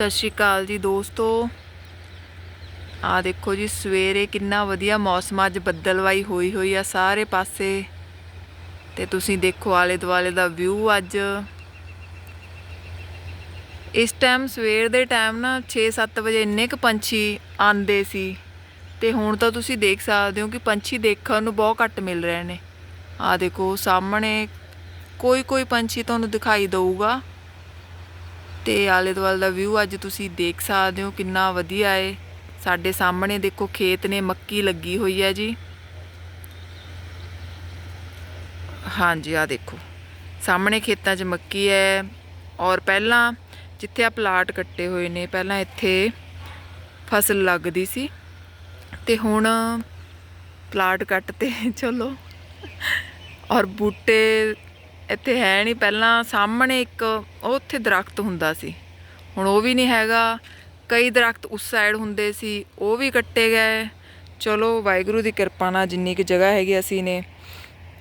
ਸਤਿ ਸ਼੍ਰੀ ਅਕਾਲ ਜੀ ਦੋਸਤੋ। ਆ ਦੇਖੋ ਜੀ, ਸਵੇਰੇ ਕਿੰਨਾ ਵਧੀਆ ਮੌਸਮ ਅੱਜ ਬੱਦਲਵਾਈ ਹੋਈ ਹੋਈ ਆ ਸਾਰੇ ਪਾਸੇ। ਤੇ ਤੁਸੀਂ ਦੇਖੋ ਆਲੇ ਦੁਆਲੇ ਦਾ ਵਿਊ ਅੱਜ। ਇਸ ਟਾਈਮ ਸਵੇਰ ਦੇ ਟਾਈਮ ਨਾ 6-7 ਵਜੇ ਇੰਨੇ ਕੁ ਪੰਛੀ ਆਂਦੇ ਸੀ। ਤੇ ਹੁਣ ਤਾਂ ਤੁਸੀਂ ਦੇਖ ਸਕਦੇ ਹੋ ਕਿ ਪੰਛੀ ਦੇਖਣ ਨੂੰ ਬਹੁਤ ਘੱਟ ਮਿਲ ਰਹੇ ਨੇ। ਆ ਦੇਖੋ, ਸਾਹਮਣੇ ਕੋਈ ਕੋਈ ਪੰਛੀ ਤੁਹਾਨੂੰ ਦਿਖਾਈ ਦਊਗਾ। ਤੇ ਆਲੇ ਦੁਆਲੇ ਦਾ ਵਿਊ ਅੱਜ ਤੁਸੀਂ ਦੇਖ ਸਕਦੇ ਹੋ ਕਿੰਨਾ ਵਧੀਆ ਏ। ਸਾਡੇ ਸਾਹਮਣੇ ਦੇਖੋ ਖੇਤ ਨੇ ਮੱਕੀ ਲੱਗੀ ਹੋਈ ਹੈ ਜੀ। ਹਾਂਜੀ ਆ ਦੇਖੋ। ਸਾਹਮਣੇ ਖੇਤਾਂ 'ਚ ਮੱਕੀ ਹੈ ਔਰ ਪਹਿਲਾਂ ਜਿੱਥੇ ਆ ਪਲਾਟ ਕੱਟੇ ਹੋਏ ਨੇ, ਪਹਿਲਾਂ ਇੱਥੇ ਫਸਲ ਲੱਗਦੀ ਸੀ ਤੇ ਹੁਣ ਪਲਾਟ ਕੱਟ ਤੇ ਚਲੋ। ਔਰ ਬੂਟੇ ਇੱਥੇ ਹੈ ਨਹੀਂ। ਪਹਿਲਾਂ ਸਾਹਮਣੇ ਇੱਕ ਉਹ ਉੱਥੇ ਦਰਖਤ ਹੁੰਦਾ ਸੀ। ਹੁਣ ਉਹ ਵੀ ਨਹੀਂ ਹੈਗਾ। ਕਈ ਦਰਖਤ ਉਸ ਸਾਈਡ ਹੁੰਦੇ ਸੀ, ਉਹ ਵੀ ਕੱਟੇ ਗਏ। ਚਲੋ, ਵਾਹਿਗੁਰੂ ਦੀ ਕਿਰਪਾ ਨਾਲ ਜਿੰਨੀ ਕੁ ਜਗ੍ਹਾ ਹੈਗੀ ਅਸੀਂ ਨੇ।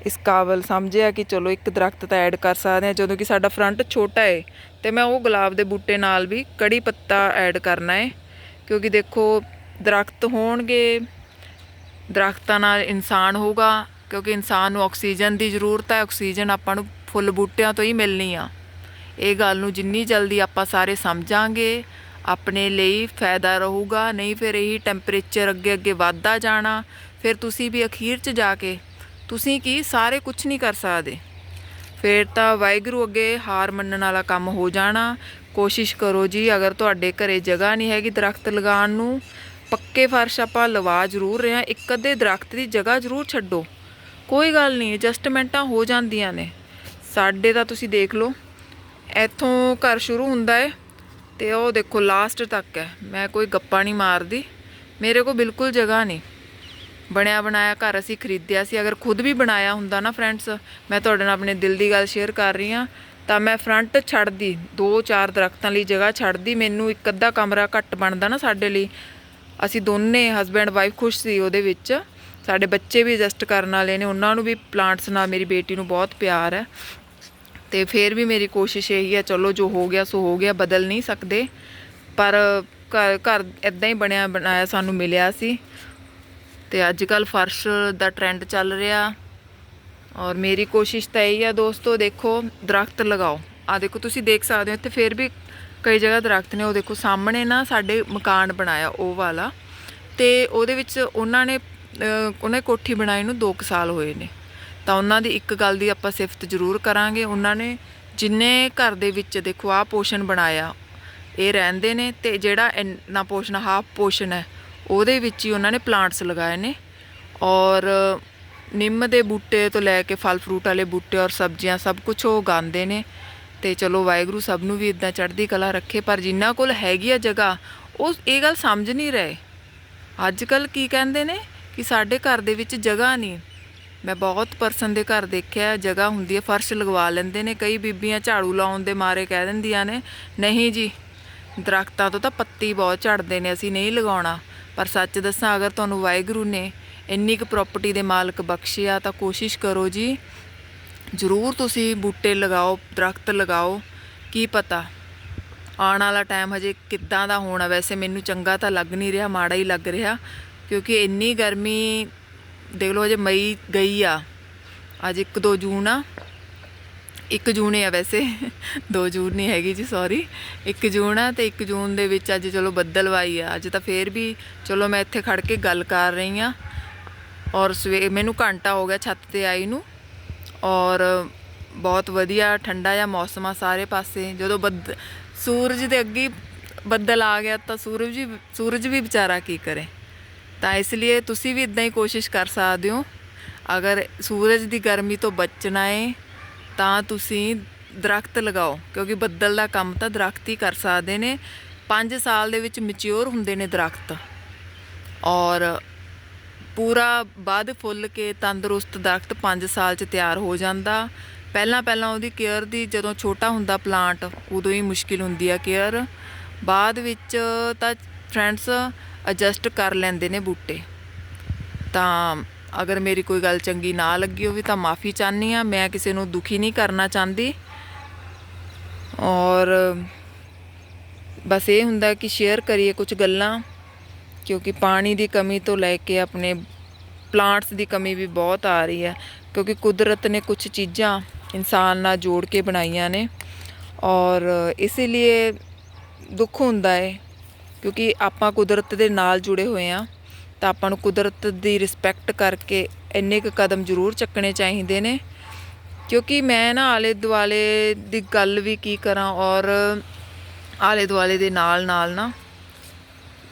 ਇਸ ਕਾਬਲ ਸਮਝਿਆ ਕਿ ਚਲੋ ਇੱਕ ਦਰਖਤ ਤਾਂ ਐਡ ਕਰ ਸਕਦੇ ਹਾਂ, ਜਦੋਂ ਕਿ ਸਾਡਾ ਫਰੰਟ ਛੋਟਾ ਹੈ ਤੇ ਮੈਂ ਉਹ ਗੁਲਾਬ ਦੇ ਬੂਟੇ ਨਾਲ ਵੀ ਕੜੀ ਪੱਤਾ ਐਡ ਕਰਨਾ ਹੈ ਕਿਉਂਕਿ ਦੇਖੋ, ਦਰਖਤ ਹੋਣਗੇ, ਦਰਖਤਾਂ ਨਾਲ ਇਨਸਾਨ ਹੋਊਗਾ। ਕਿਉਂਕਿ ਇਨਸਾਨ ਨੂੰ ਆਕਸੀਜਨ ਦੀ ਜ਼ਰੂਰਤ ਹੈ, ਆਕਸੀਜਨ ਆਪਾਂ ਨੂੰ ਫੁੱਲ ਬੂਟਿਆਂ ਤੋਂ ਹੀ ਮਿਲਣੀ ਆ। ਇਹ ਗੱਲ ਨੂੰ ਜਿੰਨੀ ਜਲਦੀ ਆਪਾਂ ਸਾਰੇ ਸਮਝਾਂਗੇ, ਆਪਣੇ ਲਈ ਫਾਇਦਾ ਰਹੂਗਾ, ਨਹੀਂ ਫਿਰ ਇਹੀ ਟੈਂਪਰੇਚਰ ਅੱਗੇ ਅੱਗੇ ਵੱਧਦਾ ਜਾਣਾ। ਫਿਰ ਤੁਸੀਂ ਵੀ ਅਖੀਰ 'ਚ ਜਾ ਕੇ ਤੁਸੀਂ ਕੀ ਸਾਰੇ ਕੁਝ ਨਹੀਂ ਕਰ ਸਕਦੇ। ਫਿਰ ਤਾਂ ਵਾਹਿਗੁਰੂ ਅੱਗੇ ਹਾਰ ਮੰਨਣ ਵਾਲਾ ਕੰਮ ਹੋ ਜਾਣਾ। ਕੋਸ਼ਿਸ਼ ਕਰੋ ਜੀ, ਅਗਰ ਤੁਹਾਡੇ ਘਰੇ ਜਗ੍ਹਾ ਨਹੀਂ ਹੈਗੀ ਦਰਖਤ ਲਗਾਉਣ ਨੂੰ, ਪੱਕੇ ਫਰਸ਼ ਆਪਾਂ ਲਵਾ ਜ਼ਰੂਰ ਰਹੇ ਹਾਂ। ਇੱਕ ਅੱਧੇ ਦਰਖਤ ਦੀ ਜਗ੍ਹਾ ਜ਼ਰੂਰ ਛੱਡੋ। ਕੋਈ ਗੱਲ ਨਹੀਂ ਐਡਜਸਟਮੈਂਟਾਂ ਹੋ ਜਾਂਦੀਆਂ ਨੇ। ਸਾਡੇ ਤਾਂ ਤੁਸੀਂ ਦੇਖ ਲਓ, ਇੱਥੋਂ ਘਰ ਸ਼ੁਰੂ ਹੁੰਦਾ ਹੈ ਤੇ ਉਹ ਦੇਖੋ ਲਾਸਟ ਤੱਕ ਹੈ। ਮੈਂ ਕੋਈ ਗੱਪਾ ਨਹੀਂ ਮਾਰਦੀ। ਮੇਰੇ ਕੋਲ ਬਿਲਕੁਲ ਜਗ੍ਹਾ ਨਹੀਂ। ਬਣਿਆ ਬਣਾਇਆ ਘਰ ਅਸੀਂ ਖਰੀਦਿਆ ਸੀ। ਅਗਰ ਖੁਦ ਵੀ ਬਣਾਇਆ ਹੁੰਦਾ ਨਾ ਫਰੈਂਡਸ ਮੈਂ ਤੁਹਾਡੇ ਨਾਲ ਆਪਣੇ ਦਿਲ ਦੀ ਗੱਲ ਸ਼ੇਅਰ ਕਰ ਰਹੀ ਹਾਂ। ਤਾਂ ਮੈਂ ਫਰੰਟ ਛੱਡਦੀ। ਦੋ ਚਾਰ ਦਰਖਤਾਂ ਲਈ ਜਗ੍ਹਾ ਛੱਡਦੀ। ਮੈਨੂੰ ਇੱਕ ਅੱਧਾ ਕਮਰਾ ਘੱਟ ਬਣਦਾ ਨਾ ਸਾਡੇ ਲਈ। ਅਸੀਂ ਦੋਨੇ ਹਸਬੈਂਡ ਵਾਈਫ ਖੁਸ਼ ਸੀ ਉਹਦੇ ਵਿੱਚ। ਸਾਡੇ ਬੱਚੇ ਵੀ ਐਡਜਸਟ ਕਰਨ ਵਾਲੇ ਨੇ। ਉਹਨਾਂ ਨੂੰ ਵੀ ਪਲਾਂਟਸ ਨਾਲ ਮੇਰੀ ਬੇਟੀ ਨੂੰ ਬਹੁਤ ਪਿਆਰ ਹੈ। ਤੇ ਫਿਰ ਵੀ ਮੇਰੀ ਕੋਸ਼ਿਸ਼ ਇਹੀ ਹੈ, ਚਲੋ ਜੋ ਹੋ ਗਿਆ ਸੋ ਹੋ ਗਿਆ, ਬਦਲ ਨਹੀਂ ਸਕਦੇ। ਪਰ ਘਰ ਘਰ ਇਦਾਂ ਹੀ ਬਣਿਆ, ਬਣਾਇਆ ਸਾਨੂੰ ਮਿਲਿਆ ਸੀ। ਤੇ ਅੱਜ ਕੱਲ ਫਰਸ਼ ਦਾ ਟ੍ਰੈਂਡ ਚੱਲ ਰਿਹਾ। ਔਰ ਮੇਰੀ ਕੋਸ਼ਿਸ਼ ਤਾਂ ਇਹੀ ਆ, ਦੋਸਤੋ ਦੇਖੋ, ਦਰਖਤ ਲਗਾਓ। ਆ ਦੇਖੋ, ਤੁਸੀਂ ਦੇਖ ਸਕਦੇ ਹੋ, ਇੱਥੇ ਫਿਰ ਵੀ ਕਈ ਜਗ੍ਹਾ ਦਰਖਤ ਨੇ, ਉਹ ਦੇਖੋ, ਸਾਹਮਣੇ ਨਾ ਸਾਡੇ ਮਕਾਨ ਬਣਾਇਆ, ਉਹ ਵਾਲਾ। ਤੇ ਉਹਦੇ ਵਿੱਚ ਉਹਨਾਂ ਨੇ ਉਹਨੇ ਕੋਠੀ ਬਣਾਈ ਨੂੰ 2 ਸਾਲ ਹੋਏ ਨੇ। ਤਾਂ ਉਹਨਾਂ ਦੀ ਇੱਕ ਗੱਲ ਦੀ ਆਪਾਂ ਸਿਫਤ ਜ਼ਰੂਰ ਕਰਾਂਗੇ। ਉਹਨਾਂ ਨੇ ਜਿੰਨੇ ਘਰ ਦੇ ਵਿੱਚ ਦੇਖੋ ਆਹ ਪੋਸ਼ਨ ਬਣਾਇਆ, ਇਹ ਰਹਿੰਦੇ ਨੇ ਤੇ ਜਿਹੜਾ ਇੰਨਾ ਪੋਸ਼ਨ ਹਾਫ ਪੋਸ਼ਨ ਹੈ, ਉਹਦੇ ਵਿੱਚ ਹੀ ਉਹਨਾਂ ਨੇ ਪਲਾਂਟਸ ਲਗਾਏ ਨੇ। ਔਰ ਨਿੰਮ ਦੇ ਬੂਟੇ ਤੋਂ ਲੈ ਕੇ ਫਲ ਫਰੂਟ ਵਾਲੇ ਬੂਟੇ ਔਰ ਸਬਜ਼ੀਆਂ ਸਭ ਕੁਝ ਉਹ ਉਗਾਉਂਦੇ ਨੇ ਤੇ ਚਲੋ ਵਾਹਿਗੁਰੂ ਸਭ ਨੂੰ ਵੀ ਇਦਾਂ ਚੜ੍ਹਦੀ ਕਲਾ ਰੱਖੇ, ਪਰ ਜਿਨ੍ਹਾਂ ਕੋਲ ਹੈਗੀ ਆ ਜਗ੍ਹਾ, ਉਹ ਇਹ ਗੱਲ ਸਮਝ ਨਹੀਂ ਰਹੇ। ਅੱਜ ਕੱਲ ਕੀ ਕਹਿੰਦੇ ਨੇ ਕਿ ਸਾਡੇ ਘਰ ਦੇ ਵਿੱਚ ਜਗ੍ਹਾ ਨਹੀਂ। ਮੈਂ ਬਹੁਤ ਪਰਸਨ ਦੇ ਘਰ ਦੇਖਿਆ, ਜਗ੍ਹਾ ਹੁੰਦੀ ਹੈ, ਫਰਸ਼ ਲਗਵਾ ਲੈਂਦੇ ਨੇ, ਕਈ ਬੀਬੀਆਂ ਝਾੜੂ ਲਾਉਣ ਦੇ ਮਾਰੇ ਕਹਿ ਦਿੰਦੀਆਂ ਨੇ, ਨਹੀਂ ਜੀ, ਦਰਖਤਾਂ ਤੋਂ ਤਾਂ ਪੱਤੀ ਬਹੁਤ ਝੜਦੇ ਨੇ, ਅਸੀਂ ਨਹੀਂ ਲਗਾਉਣਾ। ਪਰ ਸੱਚ ਦੱਸਾਂ, ਅਗਰ ਤੁਹਾਨੂੰ ਵਾਹਿਗੁਰੂ ਨੇ ਇੰਨੀ ਕੁ ਪ੍ਰਾਪਰਟੀ ਦੇ ਮਾਲਕ ਬਖਸ਼ਿਆ, ਤਾਂ ਕੋਸ਼ਿਸ਼ ਕਰੋ ਜੀ, ਜ਼ਰੂਰ ਤੁਸੀਂ ਬੂਟੇ ਲਗਾਓ, ਦਰਖਤ ਲਗਾਓ, ਕੀ ਪਤਾ? ਆਉਣ ਵਾਲਾ ਟਾਈਮ ਹਜੇ ਕਿੱਦਾਂ ਦਾ ਹੋਣਾ, ਵੈਸੇ ਮੈਨੂੰ ਚੰਗਾ ਤਾਂ ਲੱਗ ਨਹੀਂ ਰਿਹਾ, ਮਾੜਾ ਹੀ ਲੱਗ ਰਿਹਾ, ਕਿਉਂਕਿ ਇੰਨੀ ਗਰਮੀ ਦੇਖ ਲਓ, ਅਜੇ ਮਈ ਗਈ ਆ। ਅੱਜ 1-2 ਜੂਨ ਆ। 1 ਜੂਨ ਹੀ ਆ ਵੈਸੇ। 2 ਜੂਨ ਨਹੀਂ ਹੈਗੀ ਜੀ ਸੌਰੀ 1 ਜੂਨ ਆ ਤੇ 1 ਜੂਨ ਦੇ ਵਿੱਚ ਅੱਜ ਚਲੋ ਬੱਦਲਵਾਈ ਆ। ਅੱਜ ਤਾਂ ਫੇਰ ਵੀ ਚਲੋ ਮੈਂ ਇੱਥੇ ਖੜ ਕੇ ਗੱਲ ਕਰ ਰਹੀ ਆ। ਔਰ ਸਵੇ, ਮੈਨੂੰ ਘੰਟਾ ਹੋ ਗਿਆ ਛੱਤ ਤੇ ਆਈ ਨੂੰ। ਔਰ ਬਹੁਤ ਵਧੀਆ, ਠੰਡਾ ਜਿਹਾ ਮੌਸਮ ਆ ਸਾਰੇ ਪਾਸੇ। ਜਦੋਂ ਬੱਦ, ਸੂਰਜ ਦੇ ਅੱਗੇ ਬੱਦਲ ਆ ਗਿਆ ਤਾਂ ਸੂਰਜ ਵੀ ਸੂਰਜ ਵੀ ਵਿਚਾਰਾ ਕੀ ਕਰੇ। ਤਾਂ ਇਸ ਲਈ ਤੁਸੀਂ ਵੀ ਇਦਾਂ ਹੀ ਕੋਸ਼ਿਸ਼ ਕਰ ਸਕਦੇ ਹੋ। ਅਗਰ ਸੂਰਜ ਦੀ ਗਰਮੀ ਤੋਂ ਬਚਣਾ ਹੈ ਤਾਂ ਤੁਸੀਂ ਦਰਖਤ ਲਗਾਓ, ਕਿਉਂਕਿ ਬੱਦਲ ਦਾ ਕੰਮ ਤਾਂ ਦਰਖਤ ਹੀ ਕਰ ਸਕਦੇ ਨੇ। 5 ਸਾਲ ਦੇ ਵਿੱਚ ਮੈਚਿਓਰ ਹੁੰਦੇ ਨੇ ਦਰਖਤ। ਔਰ ਪੂਰਾ ਬਾਦ ਫੁੱਲ ਕੇ ਤੰਦਰੁਸਤ ਦਰਖਤ 5 ਸਾਲ ਚ ਤਿਆਰ ਹੋ ਜਾਂਦਾ। ਪਹਿਲਾਂ ਪਹਿਲਾਂ ਉਹਦੀ ਕੇਅਰ ਦੀ ਜਦੋਂ ਛੋਟਾ ਹੁੰਦਾ ਪਲਾਂਟ ਉਦੋਂ ਹੀ ਮੁਸ਼ਕਿਲ ਹੁੰਦੀ ਆ ਕੇਅਰ। ਬਾਅਦ ਵਿੱਚ ਤਾਂ ਫਰੈਂਡਸ ਐਡਜਸਟ ਕਰ ਲੈਂਦੇ ਨੇ ਬੂਟੇ। ਤਾਂ ਅਗਰ ਮੇਰੀ ਕੋਈ ਗੱਲ ਚੰਗੀ ਨਾ ਲੱਗੀ ਹੋਵੇ ਤਾਂ ਮਾਫੀ ਚਾਹਨੀ ਆ ਮੈਂ ਕਿਸੇ ਨੂੰ ਦੁਖੀ ਨਹੀਂ ਕਰਨਾ ਚਾਹੁੰਦੀ। ਔਰ ਬਸ ਇਹ ਹੁੰਦਾ ਕਿ ਸ਼ੇਅਰ ਕਰੀਏ ਕੁਝ ਗੱਲਾਂ, ਕਿਉਂਕਿ ਪਾਣੀ ਦੀ ਕਮੀ ਤੋਂ ਲੈ ਕੇ ਆਪਣੇ ਪਲਾਂਟਸ ਦੀ ਕਮੀ ਵੀ ਬਹੁਤ ਆ ਰਹੀ ਹੈ, ਕਿਉਂਕਿ ਕੁਦਰਤ ਨੇ ਕੁਝ ਚੀਜ਼ਾਂ ਇਨਸਾਨ ਨਾਲ ਜੋੜ ਕੇ ਬਣਾਈਆਂ ਨੇ। ਔਰ ਇਸੇ ਲਈ ਦੁੱਖ ਹੁੰਦਾ ਹੈ ਕਿਉਂਕਿ ਆਪਾਂ ਕੁਦਰਤ ਦੇ ਨਾਲ ਜੁੜੇ ਹੋਏ ਆ ਤਾਂ ਆਪਾਂ ਨੂੰ ਕੁਦਰਤ ਦੀ ਰਿਸਪੈਕਟ ਕਰਕੇ ਇੰਨੇ ਕੁ ਕਦਮ ਜ਼ਰੂਰ ਚੱਕਣੇ ਚਾਹੀਦੇ ਨੇ। ਕਿਉਂਕਿ ਮੈਂ ਨਾ ਆਲੇ ਦੁਆਲੇ ਦੀ ਗੱਲ ਵੀ ਕੀ ਕਰਾਂ ਔਰ ਆਲੇ ਦੁਆਲੇ ਦੇ ਨਾਲ ਨਾਲ ਨਾ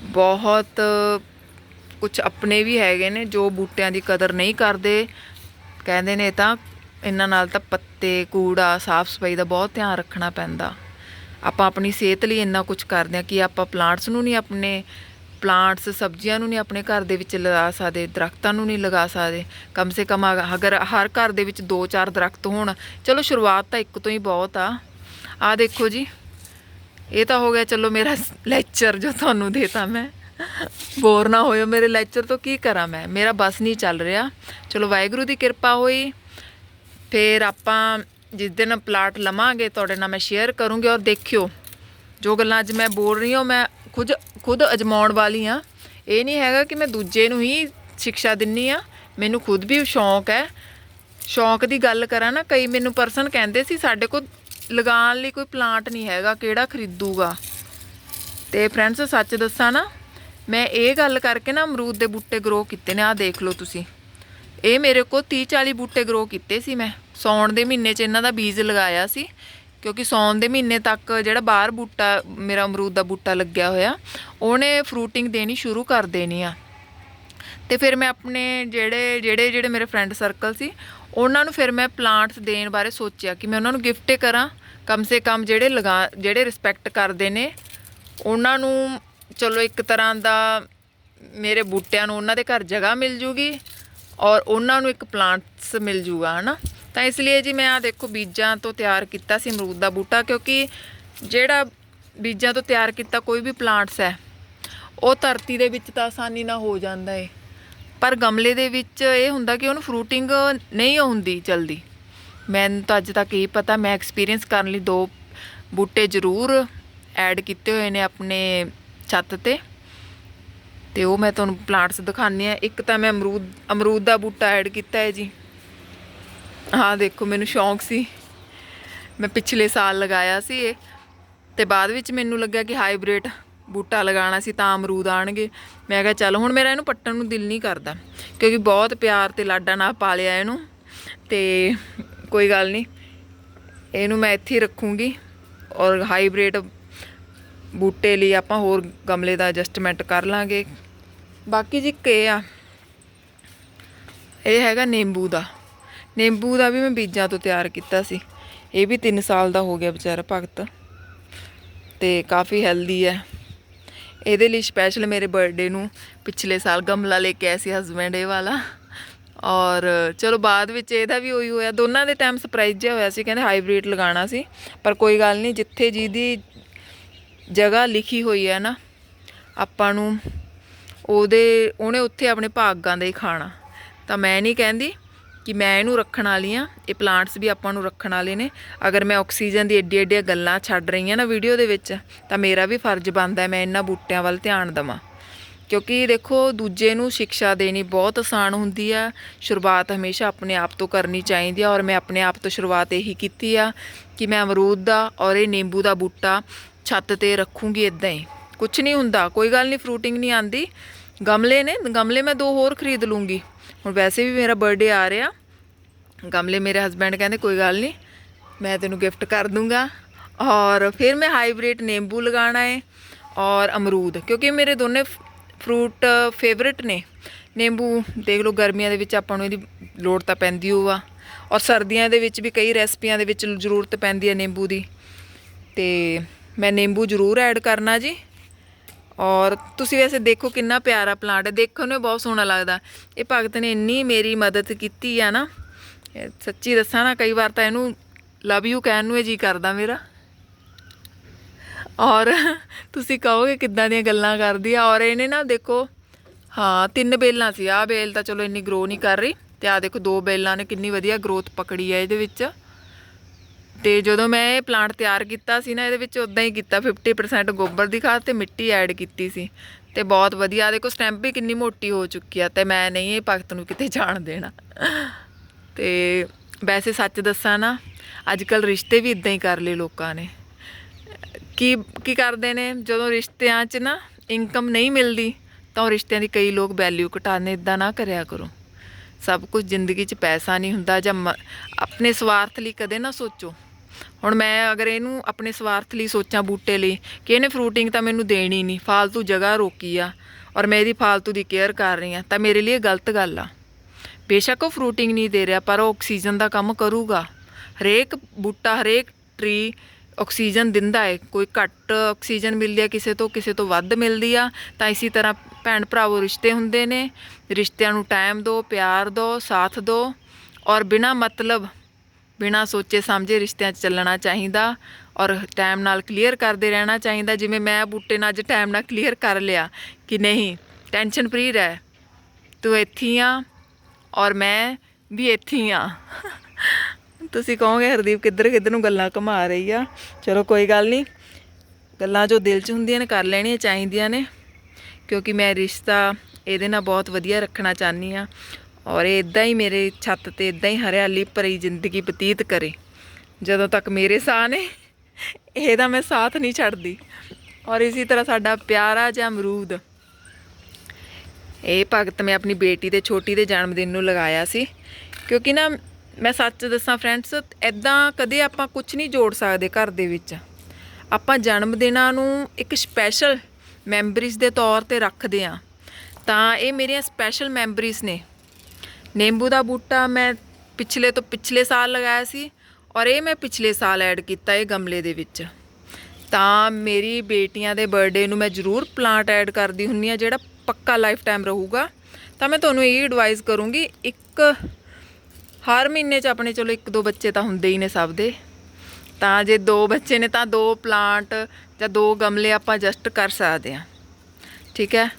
ਬਹੁਤ ਕੁਝ ਆਪਣੇ ਵੀ ਹੈਗੇ ਨੇ ਜੋ ਬੂਟਿਆਂ ਦੀ ਕਦਰ ਨਹੀਂ ਕਰਦੇ। ਕਹਿੰਦੇ ਨੇ ਤਾਂ ਇਹਨਾਂ ਨਾਲ ਤਾਂ ਪੱਤੇ, ਕੂੜਾ, ਸਾਫ਼ ਸਫ਼ਾਈ ਦਾ ਬਹੁਤ ਧਿਆਨ ਰੱਖਣਾ ਪੈਂਦਾ। ਆਪਾਂ ਆਪਣੀ ਸਿਹਤ ਲਈ ਇੰਨਾ ਕੁਝ ਕਰਦੇ ਆ ਕਿ ਆਪਾਂ ਪਲਾਂਟਸ ਨੂੰ ਨਹੀਂ ਆਪਣੇ ਪਲਾਂਟਸ ਸਬਜ਼ੀਆਂ ਨੂੰ ਨਹੀਂ ਆਪਣੇ ਘਰ ਦੇ ਵਿੱਚ ਲਗਾ ਸਕਦੇ, ਦਰਖਤਾਂ ਨੂੰ ਨਹੀਂ ਲਗਾ ਸਕਦੇ। ਕਮ ਸੇ ਕਮ ਅਗ- ਅਗਰ ਹਰ ਘਰ ਦੇ ਵਿੱਚ ਦੋ ਚਾਰ ਦਰਖਤ ਹੋਣ, ਚਲੋ ਸ਼ੁਰੂਆਤ ਤਾਂ ਇੱਕ ਤੋਂ ਹੀ ਬਹੁਤ ਆ। ਆ ਦੇਖੋ ਜੀ, ਇਹ ਤਾਂ ਹੋ ਗਿਆ ਚਲੋ ਮੇਰਾ ਲੈਕਚਰ ਜੋ ਤੁਹਾਨੂੰ ਦੇਤਾ ਮੈਂ। ਬੋਰ ਨਾ ਹੋਇਓ, ਮੇਰੇ ਲੈਕਚਰ ਤੋਂ ਕੀ ਕਰਾਂ ਮੈਂ? ਮੇਰਾ ਬਸ ਨਹੀਂ ਚੱਲ ਰਿਹਾ। ਚਲੋ ਵਾਹਿਗੁਰੂ ਦੀ ਕਿਰਪਾ ਹੋਈ। ਫਿਰ ਆਪਾਂ ਜਿਸ ਦਿਨ ਪਲਾਟ ਲਵਾਂਗੇ, ਤੁਹਾਡੇ ਨਾਲ ਮੈਂ ਸ਼ੇਅਰ ਕਰੂੰਗੀ ਔਰ ਦੇਖਿਓ, ਜੋ ਗੱਲਾਂ ਅੱਜ ਮੈਂ ਬੋਲ ਰਹੀ ਹਾਂ, ਉਹ ਮੈਂ ਖੁਦ ਖੁਦ ਅਜਮਾਉਣ ਵਾਲੀ ਆ ਇਹ ਨਹੀਂ ਹੈਗਾ ਕਿ ਮੈਂ ਦੂਜੇ ਨੂੰ ਹੀ ਸਿੱਖਿਆ ਦਿੰਨੀ ਆ ਮੈਨੂੰ ਖੁਦ ਵੀ ਸ਼ੌਂਕ ਹੈ। ਸ਼ੌਂਕ ਦੀ ਗੱਲ ਕਰਾਂ ਨਾ, ਕਈ ਮੈਨੂੰ ਪਰਸਨ ਕਹਿੰਦੇ ਸੀ, ਸਾਡੇ ਕੋਲ ਲਗਾਉਣ ਲਈ ਕੋਈ ਪਲਾਂਟ ਨਹੀਂ ਹੈਗਾ, ਕਿਹੜਾ ਖਰੀਦੂਗਾ? ਤੇ ਫਰੈਂਡਸ ਸੱਚ ਦੱਸਾਂ ਨਾ, ਮੈਂ ਇਹ ਗੱਲ ਕਰਕੇ ਨਾ ਅਮਰੂਦ ਦੇ ਬੂਟੇ ਗਰੋ ਕੀਤੇ ਨੇ, ਆਹ ਦੇਖ ਲਓ ਤੁਸੀਂ। ਇਹ ਮੇਰੇ ਕੋਲ 30 40 ਬੂਟੇ ਗਰੋ ਕੀਤੇ ਸੀ ਮੈਂ। ਸੌਣ ਦੇ ਮਹੀਨੇ 'ਚ ਇਹਨਾਂ ਦਾ ਬੀਜ ਲਗਾਇਆ ਸੀ, ਕਿਉਂਕਿ ਸੌਣ ਦੇ ਮਹੀਨੇ ਤੱਕ ਜਿਹੜਾ ਬਾਹਰ ਬੂਟਾ, ਮੇਰਾ ਅਮਰੂਦ ਦਾ ਬੂਟਾ ਲੱਗਿਆ ਹੋਇਆ, ਉਹਨੇ ਫਰੂਟਿੰਗ ਦੇਣੀ ਸ਼ੁਰੂ ਕਰ ਦੇਣੀ ਆ। ਤੇ ਫਿਰ ਮੈਂ ਆਪਣੇ ਜਿਹੜੇ ਜਿਹੜੇ ਜਿਹੜੇ ਮੇਰੇ ਫਰੈਂਡ ਸਰਕਲ ਸੀ, ਉਹਨਾਂ ਨੂੰ ਫਿਰ ਮੈਂ ਪਲਾਂਟਸ ਦੇਣ ਬਾਰੇ ਸੋਚਿਆ ਕਿ ਮੈਂ ਉਹਨਾਂ ਨੂੰ ਗਿਫਟ ਕਰਾਂ, ਕਮ ਸੇ ਕਮ ਜਿਹੜੇ ਲਗਾ, ਜਿਹੜੇ ਰਿਸਪੈਕਟ ਕਰਦੇ ਨੇ, ਉਹਨਾਂ ਨੂੰ ਚਲੋ ਇੱਕ ਤਰ੍ਹਾਂ ਦਾ ਮੇਰੇ ਬੂਟਿਆਂ ਨੂੰ ਉਹਨਾਂ ਦੇ ਘਰ ਜਗ੍ਹਾ ਮਿਲ ਜੂਗੀ ਔਰ ਉਹਨਾਂ ਨੂੰ ਇੱਕ ਪਲਾਂਟਸ ਮਿਲ ਜੂਗਾ, ਹਨਾ? ਤਾਂ ਇਸ ਲਈ ਜੀ ਮੈਂ ਆ ਦੇਖੋ ਬੀਜਾਂ ਤੋਂ ਤਿਆਰ ਕੀਤਾ ਸੀ ਅਮਰੂਦ ਦਾ ਬੂਟਾ, ਕਿਉਂਕਿ ਜਿਹੜਾ ਬੀਜਾਂ ਤੋਂ ਤਿਆਰ ਕੀਤਾ ਕੋਈ ਵੀ ਪਲਾਂਟਸ ਹੈ, ਉਹ ਧਰਤੀ ਦੇ ਵਿੱਚ ਤਾਂ ਆਸਾਨੀ ਨਾਲ ਹੋ ਜਾਂਦਾ ਏ। ਪਰ ਗਮਲੇ ਦੇ ਵਿੱਚ ਇਹ ਹੁੰਦਾ ਕਿ ਉਹਨੂੰ ਫਰੂਟਿੰਗ ਨਹੀਂ ਹੁੰਦੀ ਜਲਦੀ। ਮੈਨੂੰ ਤਾਂ ਅੱਜ ਤੱਕ ਇਹ ਪਤਾ, ਮੈਂ ਐਕਸਪੀਰੀਅੰਸ ਕਰਨ ਲਈ ਦੋ ਬੂਟੇ ਜ਼ਰੂਰ ਐਡ ਕੀਤੇ ਹੋਏ ਨੇ ਆਪਣੇ ਛੱਤ ਤੇ। ਤੇ ਉਹ ਮੈਂ ਤੁਹਾਨੂੰ ਪਲਾਂਟਸ ਦਿਖਾਉਂਦੀ ਆ ਇੱਕ ਤਾਂ ਮੈਂ ਅਮਰੂਦ ਅਮਰੂਦ ਦਾ ਬੂਟਾ ਐਡ ਕੀਤਾ ਹੈ ਜੀ। ਹਾਂ, ਦੇਖੋ, ਮੈਨੂੰ ਸ਼ੌਂਕ ਸੀ। ਮੈਂ ਪਿਛਲੇ ਸਾਲ ਲਗਾਇਆ ਸੀ ਇਹ। ਤੇ ਬਾਅਦ ਵਿੱਚ ਮੈਨੂੰ ਲੱਗਿਆ ਕਿ ਹਾਈਬ੍ਰਿਡ ਬੂਟਾ ਲਗਾਉਣਾ ਸੀ ਤਾਂ ਅਮਰੂਦ ਆਣਗੇ ਮੈਂ ਕਿਹਾ, ਚੱਲ, ਹੁਣ ਮੇਰਾ ਇਹਨੂੰ ਪੱਟਣ ਨੂੰ ਦਿਲ ਨਹੀਂ ਕਰਦਾ। ਕਿਉਂਕਿ ਬਹੁਤ ਪਿਆਰ ਤੇ ਲਾਡਾ ਨਾਲ ਪਾਲਿਆ ਇਹਨੂੰ। ਤੇ ਕੋਈ ਗੱਲ ਨਹੀਂ, ਇਹਨੂੰ ਮੈਂ ਇੱਥੇ ਹੀ ਰੱਖੂੰਗੀ। ਔਰ ਹਾਈਬ੍ਰਿਡ ਬੂਟੇ ਲਈ ਆਪਾਂ ਹੋਰ ਗਮਲੇ ਦਾ ਐਡਜਸਟਮੈਂਟ ਕਰ ਲਾਂਗੇ। ਬਾਕੀ ਜੀ ਕੇ ਆ, ਇਹ ਹੈਗਾ ਨਿੰਬੂ ਦਾ। ਨਿੰਬੂ ਦਾ ਵੀ ਮੈਂ ਬੀਜਾਂ ਤੋਂ ਤਿਆਰ ਕੀਤਾ ਸੀ। ਇਹ ਵੀ 3 ਸਾਲ ਦਾ ਹੋ ਗਿਆ ਵਿਚਾਰਾ ਭਗਤ। ਤੇ ਕਾਫੀ ਹੈਲਦੀ ਹੈ। ਇਹਦੇ ਲਈ ਸਪੈਸ਼ਲ ਮੇਰੇ ਬਰਥਡੇ ਨੂੰ ਪਿਛਲੇ ਸਾਲ ਗਮਲਾ ਲੈ ਕੇ ਆਏ ਸੀ ਹਸਬੈਂਡ ਇਹ ਵਾਲਾ। ਔਰ ਚਲੋ ਬਾਅਦ ਵਿੱਚ ਇਹਦਾ ਵੀ ਉਹੀ ਹੋਇਆ। ਦੋਨਾਂ ਦੇ ਟਾਈਮ ਸਰਪ੍ਰਾਈਜ਼ ਜਿਹਾ ਹੋਇਆ ਸੀ, ਕਹਿੰਦੇ ਹਾਈਬ੍ਰਿਡ ਲਗਾਉਣਾ ਸੀ। ਪਰ ਕੋਈ ਗੱਲ ਨਹੀਂ, ਜਿੱਥੇ ਜਿਹਦੀ ਜਗ੍ਹਾ ਲਿਖੀ ਹੋਈ ਹੈ ਨਾ, ਆਪਾਂ ਨੂੰ ਉਹਦੇ, ਉਹਨੇ ਉੱਥੇ ਆਪਣੇ ਭਾਗਾਂ ਦਾ ਹੀ ਖਾਣਾ। ਤਾਂ ਮੈਂ ਨਹੀਂ ਕਹਿੰਦੀ ਕਿ ਮੈਂ ਇਹਨੂੰ ਰੱਖਣ ਵਾਲੀ ਆ ਇਹ ਪਲਾਂਟਸ ਵੀ ਆਪਾਂ ਨੂੰ ਰੱਖਣ ਵਾਲੇ ਨੇ। ਅਗਰ ਮੈਂ ਆਕਸੀਜਨ ਦੀ ਏਡੀ ਏਡੀਆਂ ਗੱਲਾਂ ਛੱਡ ਰਹੀ ਹਾਂ ਨਾ ਵੀਡੀਓ ਦੇ ਵਿੱਚ, ਤਾਂ ਮੇਰਾ ਵੀ ਫਰਜ਼ ਬਣਦਾ ਮੈਂ ਇਹਨਾਂ ਬੂਟਿਆਂ ਵੱਲ ਧਿਆਨ ਦੇਵਾਂ। ਕਿਉਂਕਿ ਦੇਖੋ, ਦੂਜੇ ਨੂੰ ਸਿੱਖਿਆ ਦੇਣੀ ਬਹੁਤ ਆਸਾਨ ਹੁੰਦੀ ਆ। ਸ਼ੁਰੂਆਤ ਹਮੇਸ਼ਾ ਆਪਣੇ ਆਪ ਤੋਂ ਕਰਨੀ ਚਾਹੀਦੀ ਆ ਔਰ ਮੈਂ ਆਪਣੇ ਆਪ ਤੋਂ ਸ਼ੁਰੂਆਤ ਇਹੀ ਕੀਤੀ ਆ ਕਿ ਮੈਂ ਅਮਰੂਦ ਦਾ ਔਰ ਇਹ ਨਿੰਬੂ ਦਾ ਬੂਟਾ ਛੱਤ ਤੇ ਰੱਖੂੰਗੀ ਇਦਾਂ ਹੀ। ਕੁਝ ਨਹੀਂ ਹੁੰਦਾ, ਕੋਈ ਗੱਲ ਨਹੀਂ ਫਰੂਟਿੰਗ ਨਹੀਂ ਆਂਦੀ ਗਮਲੇ ਨੇ, ਗਮਲੇ ਮੈਂ ਦੋ ਹੋਰ ਖਰੀਦ ਲੂੰਗੀ। ਹੁਣ ਵੈਸੇ ਵੀ ਮੇਰਾ ਬਰਥਡੇ ਆ ਰਿਹਾ। ਗਮਲੇ ਮੇਰੇ ਹਸਬੈਂਡ ਕਹਿੰਦੇ, ਕੋਈ ਗੱਲ ਨਹੀਂ ਮੈਂ ਤੈਨੂੰ ਗਿਫਟ ਕਰ ਦੂੰਗਾ। ਔਰ ਫਿਰ ਮੈਂ ਹਾਈਬ੍ਰਿਡ ਨਿੰਬੂ ਲਗਾਉਣਾ ਹੈ ਔਰ ਅਮਰੂਦ, ਕਿਉਂਕਿ ਮੇਰੇ ਦੋਨੇ ਫਰੂਟ ਫੇਵਰਿਟ ਨੇ। ਨਿੰਬੂ ਦੇਖ ਲਓ, ਗਰਮੀਆਂ ਦੇ ਵਿੱਚ ਆਪਾਂ ਨੂੰ ਇਹਦੀ ਲੋੜ ਤਾਂ ਪੈਂਦੀ ਹੋਊ ਔਰ ਸਰਦੀਆਂ ਦੇ ਵਿੱਚ ਵੀ ਕਈ ਰੈਸਪੀਆਂ ਦੇ ਵਿੱਚ ਜ਼ਰੂਰਤ ਪੈਂਦੀ ਹੈ ਨਿੰਬੂ ਦੀ। ਤੇ ਮੈਂ ਨਿੰਬੂ ਜ਼ਰੂਰ ਐਡ ਕਰਨਾ ਜੀ। ਔਰ ਤੁਸੀਂ ਵੈਸੇ ਦੇਖੋ ਕਿੰਨਾ ਪਿਆਰਾ ਪਲਾਂਟ ਹੈ। ਦੇਖਣ ਨੂੰ ਬਹੁਤ ਸੋਹਣਾ ਲੱਗਦਾ। ਇਹ ਭਗਤ ਨੇ ਇੰਨੀ ਮੇਰੀ ਮਦਦ ਕੀਤੀ ਆ ਨਾ। ਸੱਚੀ ਦੱਸਾਂ ਨਾ, ਕਈ ਵਾਰ ਤਾਂ ਇਹਨੂੰ ਲਵ ਯੂ ਕਹਿਣ ਨੂੰ ਇਹ ਜੀ ਕਰਦਾ ਮੇਰਾ। ਔਰ ਤੁਸੀਂ ਕਹੋਗੇ ਕਿੱਦਾਂ ਦੀਆਂ ਗੱਲਾਂ ਕਰਦੀ ਆ। ਔਰ ਇਹਨੇ ਨਾ ਦੇਖੋ, ਹਾਂ, ਤਿੰਨ ਬੇਲਾਂ ਸੀ। ਆ ਬੇਲ ਤਾਂ ਚਲੋ ਇੰਨੀ ਗਰੋ ਨਹੀਂ ਕਰ ਰਹੀ। ਤੇ ਆ ਦੇਖੋ ਦੋ ਬੇਲਾਂ ਨੇ ਕਿੰਨੀ ਵਧੀਆ ਗਰੋਥ ਪਕੜੀ ਆ ਇਹਦੇ ਵਿੱਚ। ਤੇ ਜਦੋਂ ਮੈਂ ਇਹ ਪਲਾਂਟ ਤਿਆਰ ਕੀਤਾ ਸੀ ਨਾ, ਇਹਦੇ ਵਿੱਚ ਉਦਾਂ ਹੀ ਕੀਤਾ 50% ਗੋਬਰ ਦੀ ਖਾਦ ਤੇ ਮਿੱਟੀ ਐਡ ਕੀਤੀ ਸੀ। ਤੇ ਬਹੁਤ ਵਧੀਆ, ਦੇਖੋ ਸਟੈਂਪ ਵੀ ਕਿੰਨੀ ਮੋਟੀ ਹੋ ਚੁੱਕੀ ਆ ਤੇ ਮੈਂ ਨਹੀਂ ਇਹ ਭਗਤ ਨੂੰ ਕਿਤੇ ਜਾਣ ਦੇਣਾ। ਤੇ ਵੈਸੇ ਸੱਚ ਦੱਸਾਂ ਨਾ ਅੱਜ ਕੱਲ ਰਿਸ਼ਤੇ ਵੀ ਇਦਾਂ ਹੀ ਕਰ ਲਏ ਲੋਕਾਂ ਨੇ। ਕੀ ਕੀ ਕਰਦੇ ਨੇ? ਜਦੋਂ ਰਿਸ਼ਤਿਆਂ 'ਚ ਨਾ ਇਨਕਮ ਨਹੀਂ ਮਿਲਦੀ, ਤਾਂ ਉਹ ਰਿਸ਼ਤਿਆਂ ਦੀ ਕਈ ਲੋਕ ਵੈਲਿਊ ਘਟਾਉਂਦੇ ਇਦਾਂ ਨਾ ਕਰਿਆ ਕਰੋ। ਸਭ ਕੁਝ ਜ਼ਿੰਦਗੀ 'ਚ ਪੈਸਾ ਨਹੀਂ ਹੁੰਦਾ ਜਾਂ ਮ- ਆਪਣੇ ਸਵਾਰਥ ਲਈ ਕਦੇ ਨਾ ਸੋਚੋ। ਹੁਣ ਮੈਂ ਅਗਰ ਇਹਨੂੰ ਆਪਣੇ ਸਵਾਰਥ ਲਈ ਸੋਚਾਂ ਬੂਟੇ ਲਈ ਕਿ ਇਹਨੇ ਫਰੂਟਿੰਗ ਤਾਂ ਮੈਨੂੰ ਦੇਣੀ ਨਹੀਂ, ਫਾਲਤੂ ਜਗ੍ਹਾ ਰੋਕੀ ਆ ਔਰ ਮੈਂ ਇਹਦੀ ਫਾਲਤੂ ਦੀ ਕੇਅਰ ਕਰ ਰਹੀ ਆ, ਤਾਂ ਮੇਰੇ ਲਈ ਇਹ ਗਲਤ ਗੱਲ ਆ। ਬੇਸ਼ੱਕ ਉਹ ਫਰੂਟਿੰਗ ਨਹੀਂ ਦੇ ਰਿਹਾ, ਪਰ ਉਹ ਆਕਸੀਜਨ ਦਾ ਕੰਮ ਕਰੂਗਾ। ਹਰੇਕ ਬੂਟਾ, ਹਰੇਕ ਟਰੀ ਆਕਸੀਜਨ ਦਿੰਦਾ ਹੈ ਕੋਈ ਘੱਟ ਆਕਸੀਜਨ ਮਿਲਦੀ ਹੈ ਕਿਸੇ ਤੋਂ ਕਿਸੇ ਤੋਂ ਵੱਧ ਮਿਲਦੀ ਆ, ਤਾਂ ਇਸੇ ਤਰ੍ਹਾਂ ਭੈਣ ਭਰਾਵੋ ਰਿਸ਼ਤੇ ਹੁੰਦੇ ਨੇ। ਰਿਸ਼ਤਿਆਂ ਨੂੰ ਟਾਈਮ ਦਿਓ, ਪਿਆਰ ਦਿਓ, ਸਾਥ ਦਿਓ ਔਰ ਬਿਨਾ ਮਤਲਬ ਬਿਨਾ ਸੋਚੇ ਸਮਝੇ ਰਿਸ਼ਤਿਆਂ 'ਚ ਚੱਲਣਾ ਚਾਹੀਦਾ ਔਰ ਟਾਈਮ ਨਾਲ ਕਲੀਅਰ ਕਰਦੇ ਰਹਿਣਾ ਚਾਹੀਦਾ। ਜਿਵੇਂ ਮੈਂ ਬੂਟੇ ਨਾਲ ਅੱਜ ਟਾਈਮ ਨਾਲ ਕਲੀਅਰ ਕਰ ਲਿਆ ਕਿ ਨਹੀਂ ਟੈਨਸ਼ਨ ਫਰੀ ਰਹਿ। ਤੂੰ ਇੱਥੇ ਹੀ ਆ ਔਰ ਮੈਂ ਵੀ ਇੱਥੇ ਹੀ ਆ। ਤੁਸੀਂ ਕਹੋਗੇ, ਹਰਦੀਪ ਕਿੱਧਰ ਕਿੱਧਰ ਨੂੰ ਗੱਲਾਂ ਘੁਮਾ ਰਹੀ ਆ? ਚਲੋ ਕੋਈ ਗੱਲ ਨਹੀਂ। ਗੱਲਾਂ ਜੋ ਦਿਲ 'ਚ ਹੁੰਦੀਆਂ ਨੇ, ਕਰ ਲੈਣੀਆਂ ਚਾਹੀਦੀਆਂ ਨੇ। ਕਿਉਂਕਿ ਮੈਂ ਰਿਸ਼ਤਾ ਇਹਦੇ ਨਾਲ ਬਹੁਤ ਵਧੀਆ ਰੱਖਣਾ ਚਾਹਨੀ ਆ। ਔਰ ਇਹ ਇਦਾਂ ਹੀ ਮੇਰੇ ਛੱਤ ਤੇ ਇਦਾਂ ਹੀ ਹਰਿਆਲੀ ਭਰੀ ਜ਼ਿੰਦਗੀ ਬਤੀਤ ਕਰੇ। ਜਦੋਂ ਤੱਕ ਮੇਰੇ ਸਾਹ ਨੇ, ਇਹਦਾ ਮੈਂ ਸਾਥ ਨਹੀਂ ਛੱਡਦੀ। ਔਰ ਇਸੇ ਤਰ੍ਹਾਂ ਸਾਡਾ ਪਿਆਰਾ ਜਿਹਾ ਅਮਰੂਦ। ਇਹ ਭਗਤ ਮੈਂ ਆਪਣੀ ਬੇਟੀ ਦੇ, ਛੋਟੀ ਦੇ ਜਨਮ ਦਿਨ ਨੂੰ ਲਗਾਇਆ ਸੀ। ਕਿਉਂਕਿ ਨਾ, ਮੈਂ ਸੱਚ ਦੱਸਾਂ ਫਰੈਂਡਸ ਐਦਾਂ ਕਦੇ ਆਪਾਂ ਕੁਝ ਨਹੀਂ ਜੋੜ ਸਕਦੇ ਘਰ ਦੇ ਵਿੱਚ। ਆਪਾਂ ਜਨਮ ਦਿਨਾਂ ਨੂੰ ਇੱਕ ਸਪੈਸ਼ਲ ਮੈਮਰੀਜ਼ ਦੇ ਤੌਰ ਤੇ ਰੱਖਦੇ ਆ ਤਾਂ ਇਹ ਮੇਰੀਆਂ ਸਪੈਸ਼ਲ ਮੈਮਰੀਜ਼ ਨੇ। ਨਿੰਬੂ ਦਾ ਬੂਟਾ ਮੈਂ ਪਿਛਲੇ ਤੋਂ ਪਿਛਲੇ ਸਾਲ ਲਗਾਇਆ ਸੀ ਔਰ ਇਹ ਮੈਂ ਪਿਛਲੇ ਸਾਲ ਐਡ ਕੀਤਾ ਇਹ ਗਮਲੇ ਦੇ ਵਿੱਚ। ਤਾਂ ਮੇਰੀ ਬੇਟੀਆਂ ਦੇ ਬਰਥਡੇ ਨੂੰ ਮੈਂ ਜ਼ਰੂਰ ਪਲਾਂਟ ਐਡ ਕਰਦੀ ਹੁੰਨੀ ਆ ਜਿਹੜਾ ਪੱਕਾ ਲਾਈਫ ਟਾਈਮ ਰਹੂਗਾ। ਤਾਂ ਮੈਂ ਤੁਹਾਨੂੰ ਇਹ ਐਡਵਾਈਸ ਕਰੂੰਗੀ, ਇੱਕ ਹਰ ਮਹੀਨੇ 'ਚ ਆਪਣੇ ਚਲੋ ਇੱਕ ਦੋ ਬੱਚੇ ਤਾਂ ਹੁੰਦੇ ਹੀ ਨੇ ਸਭ ਦੇ। ਤਾਂ ਜੇ ਦੋ ਬੱਚੇ ਨੇ ਤਾਂ ਦੋ ਪਲਾਂਟ ਜਾਂ ਦੋ ਗਮਲੇ ਆਪਾਂ ਜਸਟ ਕਰ ਸਕਦੇ ਆ ਠੀਕ ਹੈ?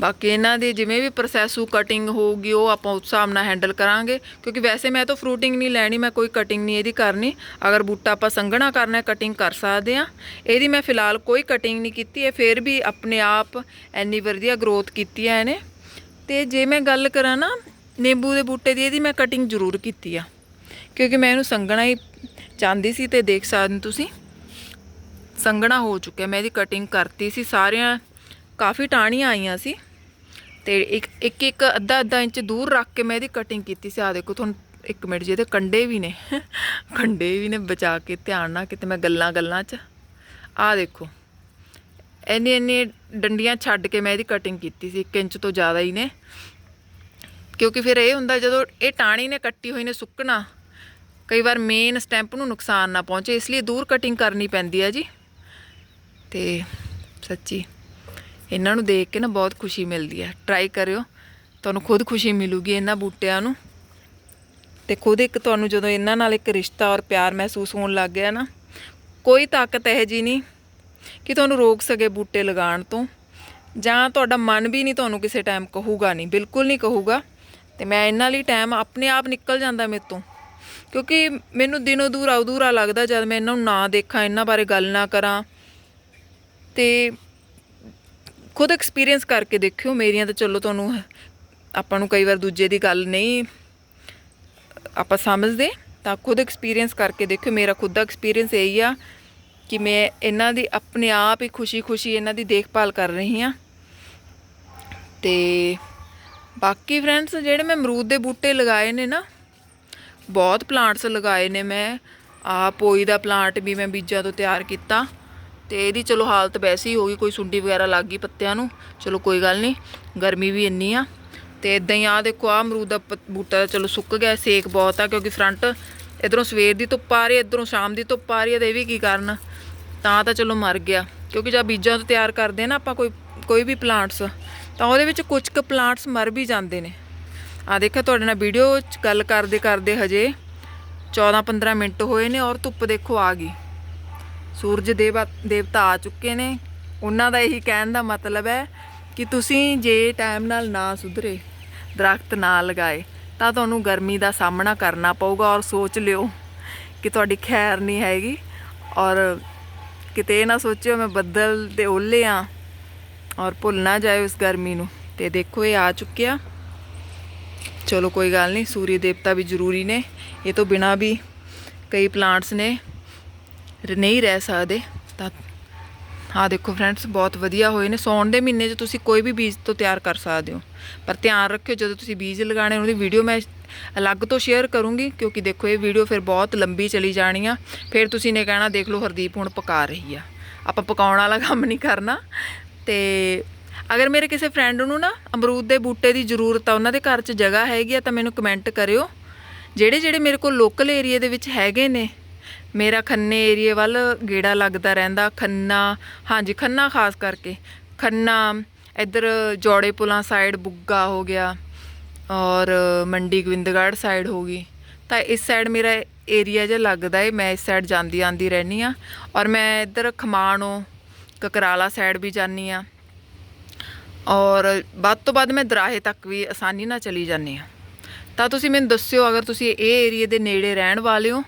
ਬਾਕੀ ਇਹਨਾਂ ਦੀ ਜਿਵੇਂ ਵੀ ਪ੍ਰੋਸੈਸ ਹੋ ਕਟਿੰਗ ਹੋਊਗੀ, ਉਹ ਆਪਾਂ ਉਸ ਹਿਸਾਬ ਨਾਲ ਹੈਂਡਲ ਕਰਾਂਗੇ। ਕਿਉਂਕਿ ਵੈਸੇ ਮੈਂ ਤਾਂ ਫਰੂਟਿੰਗ ਨਹੀਂ ਲੈਣੀ, ਮੈਂ ਕੋਈ ਕਟਿੰਗ ਨਹੀਂ ਇਹਦੀ ਕਰਨੀ। ਅਗਰ ਬੂਟਾ ਆਪਾਂ ਸੰਘਣਾ ਕਰਨਾ ਹੈ ਕਟਿੰਗ ਕਰ ਸਕਦੇ ਆ ਇਹਦੀ ਮੈਂ ਫਿਲਹਾਲ ਕੋਈ ਕਟਿੰਗ ਨਹੀਂ ਕੀਤੀ, ਇਹ ਫਿਰ ਵੀ ਆਪਣੇ ਆਪ ਇੰਨੀ ਵਧੀਆ ਗਰੋਥ ਕੀਤੀ ਹੈ ਇਹਨੇ। ਤੇ ਜੇ ਮੈਂ ਗੱਲ ਕਰਾਂ ਨਾ, ਨਿੰਬੂ ਦੇ ਬੂਟੇ ਦੀ, ਇਹਦੀ ਮੈਂ ਕਟਿੰਗ ਜ਼ਰੂਰ ਕੀਤੀ ਆ। ਕਿਉਂਕਿ ਮੈਂ ਇਹਨੂੰ ਸੰਘਣਾ ਹੀ ਚਾਹੁੰਦੀ ਸੀ ਤੇ ਦੇਖ ਸਕਦੇ ਤੁਸੀਂ। ਸੰਘਣਾ ਹੋ ਚੁੱਕਿਆ, ਮੈਂ ਇਹਦੀ ਕਟਿੰਗ ਕਰਤੀ ਸੀ, ਸਾਰਿਆਂ ਕਾਫੀ ਟਾਹਣੀਆਂ ਆਈਆਂ ਸੀ। ਤੇ ਇੱਕ ਇੱਕ ਇੱਕ ਅੱਧਾ ਅੱਧਾ ਇੰਚ ਦੂਰ ਰੱਖ ਕੇ ਮੈਂ ਇਹਦੀ ਕਟਿੰਗ ਕੀਤੀ ਸੀ। ਆ ਦੇਖੋ, ਤੁਹਾਨੂੰ ਇੱਕ ਮਿੰਟ ਜੀ, ਇਹਦੇ ਕੰਡੇ ਵੀ ਨੇ। ਕੰਡੇ ਵੀ ਨੇ, ਬਚਾ ਕੇ, ਧਿਆਨ ਨਾਲ ਕਿਤੇ ਮੈਂ ਗੱਲਾਂ ਗੱਲਾਂ 'ਚ। ਆ ਦੇਖੋ, ਇੰਨੀ ਇੰਨੀ ਡੰਡੀਆਂ ਛੱਡ ਕੇ ਮੈਂ ਇਹਦੀ ਕਟਿੰਗ ਕੀਤੀ ਸੀ 1 ਇੰਚ ਤੋਂ ਜ਼ਿਆਦਾ ਹੀ ਨੇ। ਕਿਉਂਕਿ ਫਿਰ ਇਹ ਹੁੰਦਾ ਜਦੋਂ ਇਹ ਟਾਣੀ ਨੇ ਕੱਟੀ ਹੋਈ ਨੇ ਸੁੱਕਣਾ, ਕਈ ਵਾਰ ਮੇਨ ਸਟੈਂਪ ਨੂੰ ਨੁਕਸਾਨ ਨਾ ਪਹੁੰਚੇ, ਇਸ ਲਈ ਦੂਰ ਕਟਿੰਗ ਕਰਨੀ ਪੈਂਦੀ ਹੈ ਜੀ। ਤੇ ਸੱਚੀ ਇਹਨਾਂ ਨੂੰ ਦੇਖ ਕੇ ਨਾ ਬਹੁਤ ਖੁਸ਼ੀ ਮਿਲਦੀ ਹੈ। ਟਰਾਈ ਕਰਿਓ। ਤੁਹਾਨੂੰ ਖੁਦ ਖੁਸ਼ੀ ਮਿਲੂਗੀ ਇਹਨਾਂ ਬੂਟਿਆਂ ਨੂੰ। ਤੇ ਖੁਦ ਇੱਕ ਤੁਹਾਨੂੰ ਜਦੋਂ ਇਹਨਾਂ ਨਾਲ ਇੱਕ ਰਿਸ਼ਤਾ ਔਰ ਪਿਆਰ ਮਹਿਸੂਸ ਹੋਣ ਲੱਗ ਗਿਆ ਨਾ, ਕੋਈ ਤਾਕਤ ਇਹ ਜੀ ਨਹੀਂ ਕਿ ਤੁਹਾਨੂੰ ਰੋਕ ਸਕੇ ਬੂਟੇ ਲਗਾਉਣ ਤੋਂ। ਜਾਂ ਤੁਹਾਡਾ ਮਨ ਵੀ ਨਹੀਂ ਤੁਹਾਨੂੰ ਕਿਸੇ ਟਾਈਮ ਕਹੂਗਾ ਨਹੀਂ, ਬਿਲਕੁਲ ਨਹੀਂ ਕਹੂਗਾ। ਤੇ ਮੈਂ ਇਹਨਾਂ ਲਈ ਟਾਈਮ ਆਪਣੇ ਆਪ ਨਿਕਲ ਜਾਂਦਾ ਮੇਰੇ ਤੋਂ। ਕਿਉਂਕਿ ਮੈਨੂੰ ਦਿਨੋਂ ਦੂਰ ਅਧੂਰਾ ਲੱਗਦਾ ਜਦ ਮੈਂ ਇਹਨਾਂ ਨੂੰ ਨਾ ਦੇਖਾਂ, ਇਹਨਾਂ ਬਾਰੇ ਗੱਲ ਨਾ ਕਰਾਂ। ਤੇ ਖੁਦ ਐਕਸਪੀਰੀਅੰਸ ਕਰਕੇ ਦੇਖਿਓ, ਮੇਰੀਆਂ ਤਾਂ ਚਲੋ ਤੁਹਾਨੂੰ ਆਪਾਂ ਨੂੰ ਕਈ ਵਾਰ ਦੂਜੇ ਦੀ ਗੱਲ ਨਹੀਂ ਆਪਾਂ ਸਮਝਦੇ, ਤਾਂ ਖੁਦ ਐਕਸਪੀਰੀਅੰਸ ਕਰਕੇ ਦੇਖਿਓ, ਮੇਰਾ ਖੁਦ ਦਾ ਐਕਸਪੀਰੀਅੰਸ ਇਹੀ ਆ ਕਿ ਮੈਂ ਇਹਨਾਂ ਦੀ ਆਪਣੇ ਆਪ ਹੀ ਖੁਸ਼ੀ-ਖੁਸ਼ੀ ਇਹਨਾਂ ਦੀ ਦੇਖਭਾਲ ਕਰ ਰਹੀ ਹਾਂ। ਤੇ ਬਾਕੀ ਫਰੈਂਡਸ ਜਿਹੜੇ ਮੈਂ ਅਮਰੂਦ ਦੇ ਬੂਟੇ ਲਗਾਏ ਨੇ ਨਾ, ਬਹੁਤ ਪਲਾਂਟਸ ਲਗਾਏ ਨੇ ਮੈਂ ਆ ਪੋਈ ਦਾ ਪਲਾਂਟ ਵੀ ਮੈਂ ਬੀਜਾਂ ਤੋਂ ਤਿਆਰ ਕੀਤਾ। ਤੇ ਇਹਦੀ ਚਲੋ ਹਾਲਤ ਵੈਸੀ ਹੀ ਹੋ ਗਈ, ਕੋਈ ਸੁੰਡੀ ਵਗੈਰਾ ਲੱਗ ਗਈ ਪੱਤਿਆਂ ਨੂੰ। ਚਲੋ ਕੋਈ ਗੱਲ ਨਹੀਂ, ਗਰਮੀ ਵੀ ਇੰਨੀ ਆ। ਤੇ ਇਦਾਂ ਹੀ ਆ ਦੇਖੋ ਆ ਅਮਰੂਦ ਦਾ ਪ- ਬੂਟਾ ਤਾਂ ਚਲੋ ਸੁੱਕ ਗਿਆ, ਸੇਕ ਬਹੁਤ ਆ ਕਿਉਂਕਿ ਫਰੰਟ ਇਧਰੋਂ ਸਵੇਰ ਦੀ ਧੁੱਪ ਆ ਰਹੀ ਇਧਰੋਂ ਸ਼ਾਮ ਦੀ ਧੁੱਪ ਆ ਰਹੀ ਹੈ, ਤੇ ਇਹ ਵੀ ਕੀ ਕਰਨ? ਤਾਂ ਤਾਂ ਚਲੋ ਮਰ ਗਿਆ। ਕਿਉਂਕਿ ਜਦ ਬੀਜਾਂ ਤੋਂ ਤਿਆਰ ਕਰਦੇ ਆ ਨਾ ਆਪਾਂ ਕੋਈ ਕੋਈ ਵੀ ਪਲਾਂਟਸ ਤਾਂ ਉਹਦੇ ਵਿੱਚ ਕੁਝ ਕੁ ਪਲਾਂਟਸ ਮਰ ਵੀ ਜਾਂਦੇ ਨੇ। ਆ ਦੇਖਿਆ ਤੁਹਾਡੇ ਨਾਲ ਵੀਡੀਓ ਗੱਲ ਕਰਦੇ ਕਰਦੇ ਹਜੇ 14-15 ਮਿੰਟ ਹੋਏ ਨੇ ਔਰ ਧੁੱਪ ਦੇਖੋ ਆ ਗਈ। ਸੂਰਜ ਦੇਵਾ ਦੇਵਤਾ ਆ ਚੁੱਕੇ ਨੇ। ਉਹਨਾਂ ਦਾ ਇਹੀ ਕਹਿਣ ਦਾ ਮਤਲਬ ਹੈ ਕਿ ਤੁਸੀਂ ਜੇ ਟਾਈਮ ਨਾਲ ਨਾ ਸੁਧਰੇ, ਦਰਖਤ ਨਾ ਲਗਾਏ, ਤਾਂ ਤੁਹਾਨੂੰ ਗਰਮੀ ਦਾ ਸਾਹਮਣਾ ਕਰਨਾ ਪਊਗਾ ਔਰ ਸੋਚ ਲਿਓ ਕਿ ਤੁਹਾਡੀ ਖੈਰ ਨਹੀਂ ਹੈਗੀ। ਔਰ ਕਿਤੇ ਇਹ ਨਾ ਸੋਚਿਓ ਮੈਂ ਬੱਦਲ ਦੇ ਓਲੇ ਆ ਔਰ ਭੁੱਲ ਨਾ ਜਾਇਓ ਇਸ ਗਰਮੀ ਨੂੰ। ਤੇ ਦੇਖੋ ਇਹ ਆ ਚੁੱਕਿਆ ਚਲੋ ਕੋਈ ਗੱਲ ਨਹੀਂ, ਸੂਰਜ ਦੇਵਤਾ ਵੀ ਜ਼ਰੂਰੀ ਨੇ। ਇਹ ਤੋਂ ਬਿਨਾ ਵੀ ਕਈ ਪਲਾਂਟਸ ਨੇ। ਨਹੀਂ ਰਹਿ ਸਕਦੇ। ਤਾਂ ਹਾਂ ਦੇਖੋ ਫਰੈਂਡਸ ਬਹੁਤ ਵਧੀਆ ਹੋਏ ਨੇ। ਸੌਣ ਦੇ ਮਹੀਨੇ 'ਚ ਤੁਸੀਂ ਕੋਈ ਵੀ ਬੀਜ ਤੋਂ ਤਿਆਰ ਕਰ ਸਕਦੇ ਹੋ। ਪਰ ਧਿਆਨ ਰੱਖਿਓ, ਜਦੋਂ ਤੁਸੀਂ ਬੀਜ ਲਗਾਣੇ ਉਹਦੀ ਵੀਡੀਓ ਮੈਂ ਅਲੱਗ ਤੋਂ ਸ਼ੇਅਰ ਕਰੂੰਗੀ, ਕਿਉਂਕਿ ਦੇਖੋ ਇਹ ਵੀਡੀਓ ਫਿਰ ਬਹੁਤ ਲੰਬੀ ਚਲੀ ਜਾਣੀ ਆ। ਫਿਰ ਤੁਸੀਂ ਨੇ ਕਹਿਣਾ, ਦੇਖ ਲਓ ਹਰਦੀਪ ਹੁਣ ਪਕਾ ਰਹੀ ਆ। ਆਪਾਂ ਪਕਾਉਣ ਵਾਲਾ ਕੰਮ ਨਹੀਂ ਕਰਨਾ। ਤੇ ਅਗਰ ਮੇਰੇ ਕਿਸੇ ਫਰੈਂਡ ਨੂੰ ਨਾ ਅਮਰੂਦ ਦੇ ਬੂਟੇ ਦੀ ਜ਼ਰੂਰਤ ਆ, ਉਹਨਾਂ ਦੇ ਘਰ 'ਚ ਜਗ੍ਹਾ ਹੈਗੀ ਆ, ਤਾਂ ਮੈਨੂੰ ਕਮੈਂਟ ਕਰਿਓ। ਜਿਹੜੇ ਜਿਹੜੇ ਮੇਰੇ ਕੋਲ ਲੋਕਲ ਏਰੀਆ ਦੇ ਵਿੱਚ ਹੈਗੇ ਨੇ ਮੇਰਾ ਖੰਨੇ ਏਰੀਏ ਵੱਲ ਗੇੜਾ ਲੱਗਦਾ ਰਹਿੰਦਾ, ਖੰਨਾ, ਹਾਂਜੀ, ਖੰਨਾ ਖਾਸ ਕਰਕੇ। ਖੰਨਾ, ਇੱਧਰ ਜੋੜੇ ਪੁਲਾਂ ਸਾਈਡ ਬੁੱਗਾ ਹੋ ਗਿਆ ਔਰ ਮੰਡੀ ਗੋਬਿੰਦਗੜ੍ਹ ਸਾਈਡ ਹੋ ਗਈ। ਤਾਂ ਇਸ ਸਾਈਡ ਮੇਰਾ ਏਰੀਆ ਜਿਹਾ ਲੱਗਦਾ ਏ, ਮੈਂ ਇਸ ਸਾਈਡ ਜਾਂਦੀ ਆਂਦੀ ਰਹਿੰਦੀ ਆ। ਔਰ ਮੈਂ ਇੱਧਰ ਖਮਾਣੋ, ਕਕਰਾਲਾ ਸਾਈਡ ਵੀ ਜਾਂਦੀ ਆ। ਔਰ ਵੱਧ ਤੋਂ ਵੱਧ ਮੈਂ ਦਰਾਹੇ ਤੱਕ ਵੀ ਆਸਾਨੀ ਨਾਲ ਚਲੀ ਜਾਂਦੀ ਆ। ਤਾਂ ਤੁਸੀਂ ਮੈਨੂੰ ਦੱਸਿਓ, ਅਗਰ ਤੁਸੀਂ ਇਹ ਏਰੀਏ ਦੇ ਨੇੜੇ ਰਹਿਣ ਵਾਲੇ ਹੋ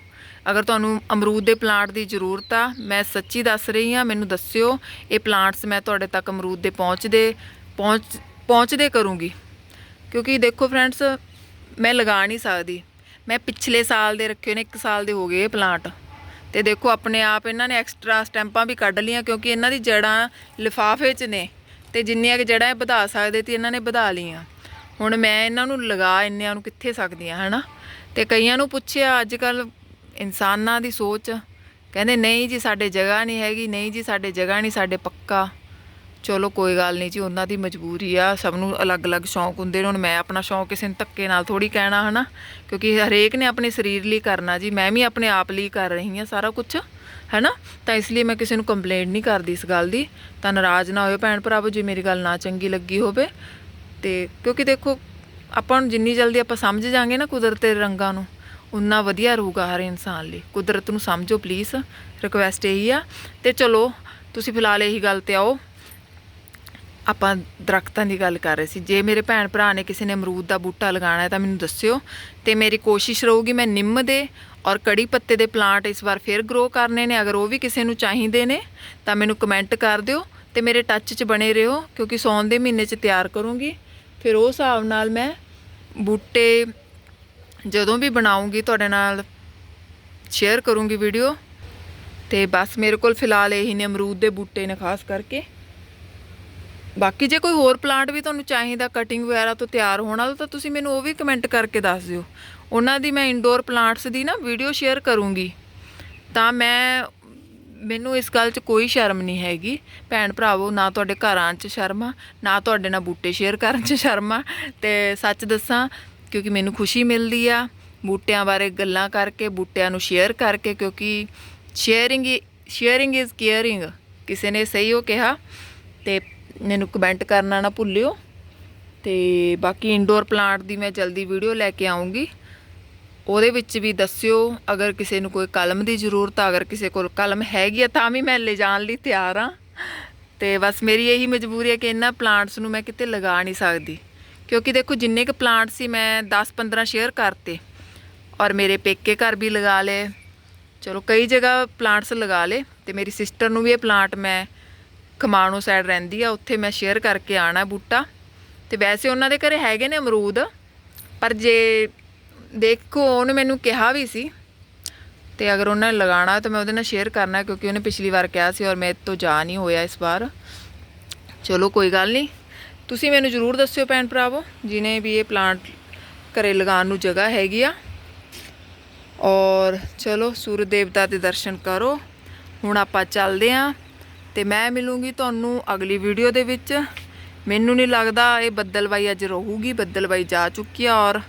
ਅਗਰ ਤੁਹਾਨੂੰ ਅਮਰੂਦ ਦੇ ਪਲਾਂਟ ਦੀ ਜ਼ਰੂਰਤ ਆ, ਮੈਂ ਸੱਚੀ ਦੱਸ ਰਹੀ ਆ ਮੈਨੂੰ ਦੱਸਿਓ, ਇਹ ਪਲਾਂਟਸ ਮੈਂ ਤੁਹਾਡੇ ਤੱਕ ਅਮਰੂਦ ਦੇ ਪਹੁੰਚਦੇ, ਪਹੁੰਚ, ਪਹੁੰਚਦੇ ਕਰੂੰਗੀ। ਕਿਉਂਕਿ ਦੇਖੋ ਫਰੈਂਡਸ, ਮੈਂ ਲਗਾ ਨਹੀਂ ਸਕਦੀ। ਮੈਂ ਪਿਛਲੇ ਸਾਲ ਦੇ ਰੱਖੇ ਨੇ 1 ਸਾਲ ਦੇ ਹੋ ਗਏ ਇਹ ਪਲਾਂਟ। ਤੇ ਦੇਖੋ ਆਪਣੇ ਆਪ ਇਹਨਾਂ ਨੇ ਐਕਸਟਰਾ ਸਟੈਂਪਾਂ ਵੀ ਕੱਢ ਲੀਆਂ ਕਿਉਂਕਿ ਇਹਨਾਂ ਦੀ ਜੜਾਂ ਲਿਫਾਫੇ 'ਚ ਨੇ। ਤੇ ਜਿੰਨੀਆਂ ਕਿ ਜੜਾਂ ਇਹ ਵਧਾ ਸਕਦੇ ਤੇ ਇਹਨਾਂ ਨੇ ਵਧਾ ਲੀਆਂ ਹੁਣ ਮੈਂ ਇਹਨਾਂ ਨੂੰ ਲਗਾ, ਇੰਨਿਆਂ ਨੂੰ ਕਿੱਥੇ ਸਕਦੀ ਆ ਹਨਾ? ਤੇ ਕਈਆਂ ਨੂੰ ਪੁੱਛਿਆ, ਅੱਜ ਕੱਲ ਇਨਸਾਨਾਂ ਦੀ ਸੋਚ। ਕਹਿੰਦੇ, ਨਹੀਂ ਜੀ, ਸਾਡੇ ਜਗ੍ਹਾ ਨਹੀਂ ਹੈਗੀ, ਨਹੀਂ ਜੀ, ਸਾਡੇ ਜਗ੍ਹਾ ਨਹੀਂ, ਸਾਡੇ ਪੱਕਾ। ਚਲੋ, ਕੋਈ ਗੱਲ ਨਹੀਂ ਜੀ, ਉਹਨਾਂ ਦੀ ਮਜਬੂਰੀ ਆ। ਸਭ ਨੂੰ ਅਲੱਗ-ਅਲੱਗ ਸ਼ੌਂਕ ਹੁੰਦੇ ਨੇ। ਹੁਣ ਮੈਂ ਆਪਣਾ ਸ਼ੌਂਕ ਕਿਸੇ ਨੂੰ ਧੱਕੇ ਨਾਲ ਥੋੜੀ ਕਹਿਣਾ, ਹਨਾ? ਕਿਉਂਕਿ ਹਰੇਕ ਨੇ ਆਪਣੇ ਸਰੀਰ ਲਈ ਕਰਨਾ ਜੀ। ਮੈਂ ਵੀ ਆਪਣੇ ਆਪ ਲਈ ਕਰ ਰਹੀ ਹਾਂ ਸਾਰਾ ਕੁਝ ਹੈਨਾ? ਤਾਂ ਇਸ ਲਈ ਮੈਂ ਕਿਸੇ ਨੂੰ ਕੰਪਲੇਂਟ ਨਹੀਂ ਕਰਦੀ ਇਸ ਗੱਲ ਦੀ। ਤਾਂ ਨਾਰਾਜ਼ ਨਾ ਹੋਇਓ ਭੈਣ ਭਰਾਵੋ, ਜੇ ਮੇਰੀ ਗੱਲ ਨਾ ਚੰਗੀ ਲੱਗੀ ਹੋਵੇ। ਤੇ ਕਿਉਂਕਿ ਦੇਖੋ, ਆਪਾਂ ਨੂੰ ਜਿੰਨੀ ਜਲਦੀ ਆਪਾਂ ਸਮਝ ਜਾਾਂਗੇ ਨਾ ਕੁਦਰਤ ਦੇ ਰੰਗਾਂ ਨੂੰ ਉਨਾ ਵਧੀਆ ਰਹੂਗਾ ਹਰ ਇਨਸਾਨ ਲਈ। ਕੁਦਰਤ ਨੂੰ ਸਮਝੋ ਪਲੀਜ਼ ਰਿਕਵੈਸਟ ਇਹੀ ਆ। ਤੇ ਚਲੋ, ਤੁਸੀਂ ਫਿਲਹਾਲ ਇਹੀ ਗੱਲ ਤੇ ਆਓ। ਆਪਾਂ ਦਰਖਤਾਂ ਦੀ ਗੱਲ ਕਰ ਰਹੇ ਸੀ। ਜੇ ਮੇਰੇ ਭੈਣ ਭਰਾ ਨੇ ਕਿਸੇ ਨੇ ਅਮਰੂਦ ਦਾ ਬੂਟਾ ਲਗਾਉਣਾ ਹੈ ਤਾਂ ਮੈਨੂੰ ਦੱਸਿਓ। ਤੇ ਮੇਰੀ ਕੋਸ਼ਿਸ਼ ਰਹੂਗੀ ਮੈਂ ਨਿੰਮ ਦੇ ਔਰ ਕੜੀ ਪੱਤੇ ਦੇ ਪਲਾਂਟ ਇਸ ਵਾਰ ਫਿਰ ਗਰੋ ਕਰਨੇ ਨੇ। ਅਗਰ ਉਹ ਵੀ ਕਿਸੇ ਨੂੰ ਚਾਹੀਦੇ ਨੇ, ਤਾਂ ਮੈਨੂੰ ਕਮੈਂਟ ਕਰ ਦਿਓ ਤੇ ਮੇਰੇ ਟੱਚ 'ਚ ਬਣੇ ਰਹੋ, ਕਿਉਂਕਿ ਸੌਣ ਦੇ ਮਹੀਨੇ 'ਚ ਤਿਆਰ ਕਰੂੰਗੀ। ਫਿਰ ਉਹ ਹਿਸਾਬ ਨਾਲ ਮੈਂ ਬੂਟੇ ਜਦੋਂ ਵੀ ਬਣਾਉਂਗੀ ਤੁਹਾਡੇ ਨਾਲ ਸ਼ੇਅਰ ਕਰੂੰਗੀ ਵੀਡੀਓ ਤੇ ਬਸ ਮੇਰੇ ਕੋਲ ਫਿਲਹਾਲ ਇਹੀ ਨੇ, ਅਮਰੂਦ ਦੇ ਬੂਟੇ ਨੇ ਖਾਸ ਕਰਕੇ। ਬਾਕੀ ਜੇ ਕੋਈ ਹੋਰ ਪਲਾਂਟ ਵੀ ਤੁਹਾਨੂੰ ਚਾਹੀਦਾ ਕਟਿੰਗ ਵਗੈਰਾ ਤੋਂ ਤਿਆਰ ਹੋਣ ਵਾਲਾ, ਤਾਂ ਤੁਸੀਂ ਮੈਨੂੰ ਉਹ ਵੀ ਕਮੈਂਟ ਕਰਕੇ ਦੱਸ ਦਿਓ। ਉਹਨਾਂ ਦੀ ਮੈਂ ਇਨਡੋਰ ਪਲਾਂਟਸ ਦੀ ਨਾ ਵੀਡੀਓ ਸ਼ੇਅਰ ਕਰੂੰਗੀ। ਤਾਂ ਮੈਂ, ਮੈਨੂੰ ਇਸ ਗੱਲ 'ਚ ਕੋਈ ਸ਼ਰਮ ਨਹੀਂ ਹੈਗੀ। ਭੈਣ ਭਰਾਵੋ, ਨਾ ਤੁਹਾਡੇ ਘਰਾਂ 'ਚ ਸ਼ਰਮ ਆ, ਨਾ ਤੁਹਾਡੇ ਨਾਲ ਬੂਟੇ ਸ਼ੇਅਰ ਕਰਨ 'ਚ ਸ਼ਰਮ ਆ। ਤੇ ਸੱਚ ਦੱਸਾਂ ਕਿਉਂਕਿ ਮੈਨੂੰ ਖੁਸ਼ੀ ਮਿਲਦੀ ਆ ਬੂਟਿਆਂ ਬਾਰੇ ਗੱਲਾਂ ਕਰਕੇ, ਬੂਟਿਆਂ ਨੂੰ ਸ਼ੇਅਰ ਕਰਕੇ, ਕਿਉਂਕਿ ਸ਼ੇਅਰਿੰਗ ਸ਼ੇਅਰਿੰਗ ਇਜ਼ ਕੇਅਰਿੰਗ ਕਿਸੇ ਨੇ ਸਹੀ ਉਹ ਕਿਹਾ ਤੇ ਮੈਨੂੰ ਕਮੈਂਟ ਕਰਨਾ ਨਾ ਭੁੱਲਿਓ। ਤੇ ਬਾਕੀ ਇਨਡੋਰ ਪਲਾਂਟ ਦੀ ਮੈਂ ਜਲਦੀ ਵੀਡੀਓ ਲੈ ਕੇ ਆਉਂਗੀ ਉਹਦੇ ਵਿੱਚ ਵੀ ਦੱਸਿਓ, ਅਗਰ ਕਿਸੇ ਨੂੰ ਕੋਈ ਕਲਮ ਦੀ ਜ਼ਰੂਰਤ ਆ, ਅਗਰ ਕਿਸੇ ਕੋਲ ਕਲਮ ਹੈਗੀ ਆ, ਤਾਂ ਵੀ ਮੈਂ ਲੈ ਜਾਣ ਲਈ ਤਿਆਰ ਆ। ਤੇ ਬਸ ਮੇਰੀ ਇਹੀ ਮਜਬੂਰੀ ਹੈ ਕਿ ਇਹਨਾਂ ਪਲਾਂਟਸ ਨੂੰ ਮੈਂ ਕਿਤੇ ਲਗਾ ਨਹੀਂ ਸਕਦੀ। ਕਿਉਂਕਿ ਦੇਖੋ ਜਿੰਨੇ ਕੁ ਪਲਾਂਟ ਸੀ ਮੈਂ 10-15 ਸ਼ੇਅਰ ਕਰਤੇ ਔਰ ਮੇਰੇ ਪੇਕੇ ਘਰ ਵੀ ਲਗਾ ਲਏ। ਚਲੋ ਕਈ ਜਗ੍ਹਾ ਪਲਾਂਟਸ ਲਗਾ ਲਏ ਤੇ ਮੇਰੀ ਸਿਸਟਰ ਨੂੰ ਵੀ ਇਹ ਪਲਾਂਟ ਮੈਂ ਖਮਾਣੋ ਸਾਈਡ ਰਹਿੰਦੀ ਆ, ਉੱਥੇ ਮੈਂ ਸ਼ੇਅਰ ਕਰਕੇ ਆਣਾ ਬੂਟਾ। ਤੇ ਵੈਸੇ ਉਹਨਾਂ ਦੇ ਘਰੇ ਹੈਗੇ ਨੇ ਅਮਰੂਦ, ਪਰ ਜੇ ਦੇਖੋ ਉਹਨੇ ਮੈਨੂੰ ਕਿਹਾ ਵੀ ਸੀ ਤੇ ਅਗਰ ਉਹਨਾਂ ਨੇ ਲਗਾਉਣਾ ਤਾਂ ਮੈਂ ਉਹਦੇ ਨਾਲ ਸ਼ੇਅਰ ਕਰਨਾ ਕਿਉਂਕਿ ਉਹਨੇ ਪਿਛਲੀ ਵਾਰ ਕਿਹਾ ਸੀ ਔਰ ਮੇਰੇ ਤੋਂ ਜਾ ਨਹੀਂ ਹੋਇਆ ਇਸ ਵਾਰ। ਚਲੋ ਕੋਈ ਗੱਲ ਨਹੀਂ। ਤੁਸੀਂ ਮੈਨੂੰ ਜ਼ਰੂਰ ਦੱਸਿਓ ਭੈਣ ਭਰਾਵੋ, ਜਿਨੇ ਵੀ ਇਹ ਪਲਾਂਟ ਘਰੇ ਲਗਾਉਣ ਨੂੰ ਜਗ੍ਹਾ ਹੈਗੀ ਆ। ਔਰ ਚਲੋ ਸੂਰਜ ਦੇਵਤਾ ਦੇ ਦਰਸ਼ਨ ਕਰੋ। ਹੁਣ ਆਪਾਂ ਚੱਲਦੇ ਆਂ ਤੇ ਮੈਂ ਮਿਲੂੰਗੀ ਤੁਹਾਨੂੰ ਅਗਲੀ ਵੀਡੀਓ ਦੇ ਵਿੱਚ। ਮੈਨੂੰ ਨਹੀਂ ਲੱਗਦਾ ਇਹ ਬੱਦਲਬਾਈ ਅੱਜ ਰਹੂਗੀ, ਬੱਦਲਬਾਈ ਜਾ ਚੁੱਕੀ ਆ ਔਰ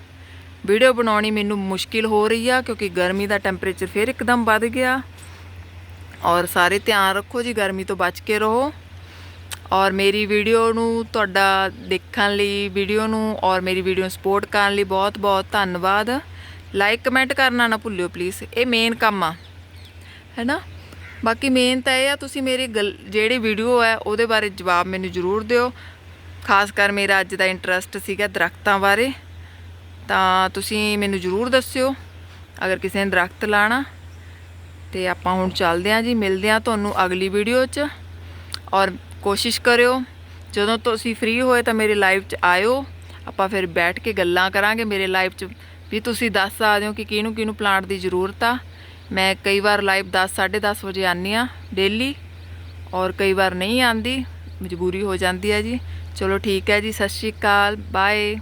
ਵੀਡੀਓ ਬਣਾਉਣੀ ਮੈਨੂੰ ਮੁਸ਼ਕਿਲ ਹੋ ਰਹੀ ਆ ਕਿਉਂਕਿ ਗਰਮੀ ਦਾ ਟੈਂਪਰੇਚਰ ਫਿਰ ਇੱਕਦਮ ਵੱਧ ਗਿਆ। ਔਰ ਸਾਰੇ ਧਿਆਨ ਰੱਖੋ ਜੀ, ਗਰਮੀ ਤੋਂ ਬਚ ਕੇ ਰਹੋ। ਔਰ ਮੇਰੀ ਵੀਡੀਓ ਨੂੰ ਤੁਹਾਡਾ ਦੇਖਣ ਲਈ, ਵੀਡੀਓ ਨੂੰ ਔਰ ਮੇਰੀ ਵੀਡੀਓ ਨੂੰ ਸਪੋਰਟ ਕਰਨ ਲਈ ਬਹੁਤ-ਬਹੁਤ ਧੰਨਵਾਦ। ਲਾਈਕ ਕਮੈਂਟ ਕਰਨਾ ਨਾ ਭੁੱਲਿਓ ਪਲੀਜ਼ ਇਹ ਮੇਨ ਕੰਮ ਆ। ਹੈਨਾ? ਬਾਕੀ ਮੇਨ ਤਾਂ ਇਹ ਆ, ਤੁਸੀਂ ਮੇਰੀ ਗੱਲ, ਜਿਹੜੀ ਵੀਡੀਓ ਹੈ, ਉਹਦੇ ਬਾਰੇ ਜਵਾਬ ਮੈਨੂੰ ਜ਼ਰੂਰ ਦਿਓ। ਖਾਸ ਕਰ ਮੇਰਾ ਅੱਜ ਦਾ ਇੰਟਰਸਟ ਸੀਗਾ ਦਰਖਤਾਂ ਬਾਰੇ। ਤਾਂ ਤੁਸੀਂ ਮੈਨੂੰ ਜ਼ਰੂਰ ਦੱਸਿਓ, ਅਗਰ ਕਿਸੇ ਨੇ ਦਰਖਤ ਲਾਣਾ। ਤੇ ਆਪਾਂ ਹੁਣ ਚੱਲਦੇ ਹਾਂ ਜੀ, ਮਿਲਦੇ ਹਾਂ ਤੁਹਾਨੂੰ ਅਗਲੀ ਵੀਡੀਓ 'ਚ। ਔਰ ਕੋਸ਼ਿਸ਼ ਕਰਿਓ। ਜਦੋਂ ਤੁਸੀਂ ਫ੍ਰੀ ਹੋਏ ਤਾਂ ਮੇਰੇ ਲਾਈਵ 'ਚ ਆਇਓ। ਆਪਾਂ ਫਿਰ ਬੈਠ ਕੇ ਗੱਲਾਂ ਕਰਾਂਗੇ ਮੇਰੇ ਲਾਈਵ 'ਚ। ਵੀ ਤੁਸੀਂ ਦੱਸ ਸਕਦੇ ਹੋ ਕਿ ਕਿਹਨੂੰ ਕਿਹਨੂੰ ਪਲਾਂਟ ਦੀ ਜ਼ਰੂਰਤ ਆ। ਮੈਂ ਕਈ ਵਾਰ ਲਾਈਵ 10 10:30 ਵਜੇ ਆਨੀ ਆ ਡੇਲੀ ਔਰ ਕਈ ਵਾਰ ਨਹੀਂ ਆਂਦੀ ਮਜਬੂਰੀ ਹੋ ਜਾਂਦੀ ਹੈ ਜੀ। ਚਲੋ ਠੀਕ ਹੈ ਜੀ, ਸਤਿ ਸ਼੍ਰੀ ਅਕਾਲ ਬਾਏ